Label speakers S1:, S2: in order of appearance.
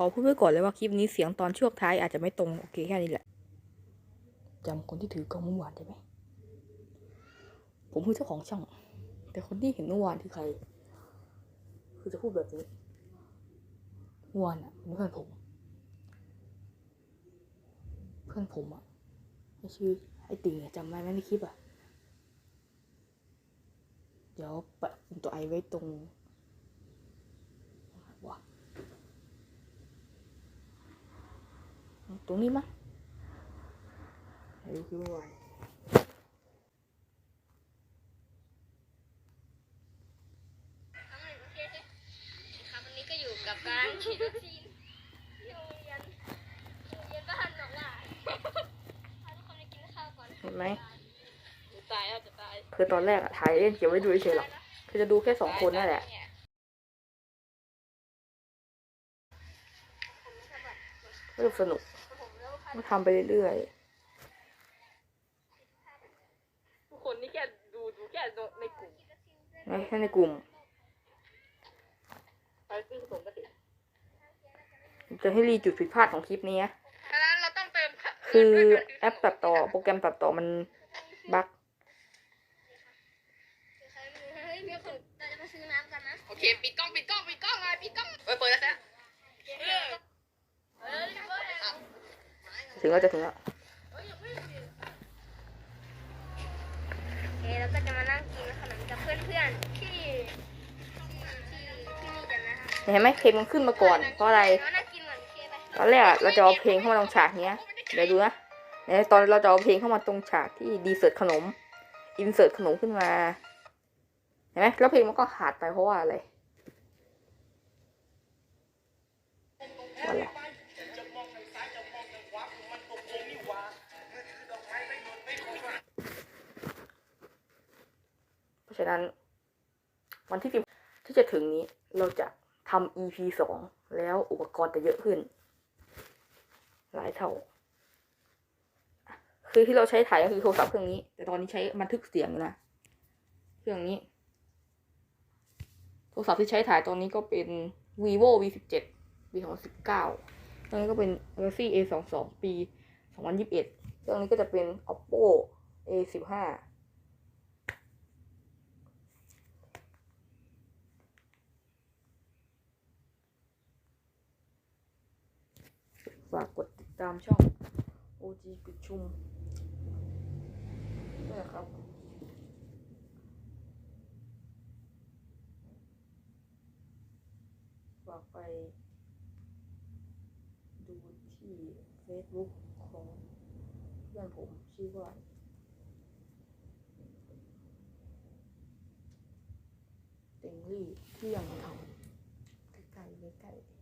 S1: ขอพูดไว้ก่อนเลยว่าคลิปนี้เสียงตอนช่วงท้ายอาจจะไม่ตรงโอเคแค่นี้แหละจำคนที่ถือกล้องเมื่อวานได้ไหมผมคือเจ้าของช่อง แต่คนที่เห็นเมื่อวานคือใคร คือจะพูดแบบนี้เมื่อวานอะเป็นเพื่อนผม เพื่อนผมอะไม่ชื่อไอติงจำได้ไหมในคลิปอะ เดี๋ยวแปะตัวไอไว้ตรงวะ ตรงนี้มั้งไหนดูคลิปเมื่อวาน
S2: ครับวันนี้ก็อยู่กับการฉีดวัคซีนที่โรงเรียนโรงเรียนบ้านหนองหลายพาทุกคนไปกินข้าวก่อน
S1: เห็นไหม
S2: จะตายแล้วจะตาย
S1: คือตอนแรกอะถ่ายเล่นเก็บไว้ดูเฉยๆหรอกคือจะดูแค่สองคนนั่นแหละไม่สนุก ก็ทำไปเรื่อย
S3: ทุกคนนี่แค่ดูดูแค่ในกลุ่ม
S1: ๆไม่แค่ในกลุ่ม
S3: ไปซื้อขนมกันดิ
S1: จะให้รีจุดผิดพลาดของคลิปนี้นะ
S3: ฉะนั้นเราต้องเติมค่ะ
S1: คือแอปตัดต่อโปรแกรมตัดต่อมันบั๊ก
S2: เฮ้ยมีคนเราจะมาซื้อน้ำกันนะ
S3: โอเค ปิดกล้อง ปิดกล้อง ปิดกล้องเลยปิดกล้องเออเปิดแล้วนะเออเอออะ
S1: ถึงแล้วจะถึงแล้ว
S2: โอเคเราก็จะมานั่งกินขนมกับเพื่อนๆที่ที่ที่ที่นี่กันนะคะ
S1: เห็นไหมเพลงมันขึ้นมาก่อน เพราะอะไร
S2: เรานั่งกินเหมือนเคไป
S1: ตอนแรกอะเราจะเอาเพลงเข้ามาตรงฉากเนี้ยเดี๋ยวดูนะในตอนเราจะเอาเพลงเข้ามาตรงฉากที่ดีเสิร์ตขนมอินเสิร์ตขนมขึ้นมาเห็นไหมแล้วเพลงมันก็ขาดไปเพราะว่าอะไร ฉะนั้น วันที่สิบที่จะถึงนี้เราจะทำ EP สองแล้วอุปกรณ์จะเยอะขึ้น หลายเท่า คือที่เราใช้ถ่ายก็คือโทรศัพท์เครื่องนี้ แต่ตอนนี้ใช้บันทึกเสียงนะเครื่องนี้ โทรศัพท์ที่ใช้ถ่ายตอนนี้ก็เป็น vivo v 1 7 v 2 1 9เครื่องนี้ก็เป็น galaxy a 2 2ปี2021เครื่องนี้ก็จะเป็น oppo a 1 5 ฝากกดติดตามช่อง OG กุดชุมด้วยครับฝากไปดูที่ Facebook ของเพื่อนผมชื่อว่าเต็งลี่ที่ยังทำใกล้ๆใกล้ๆ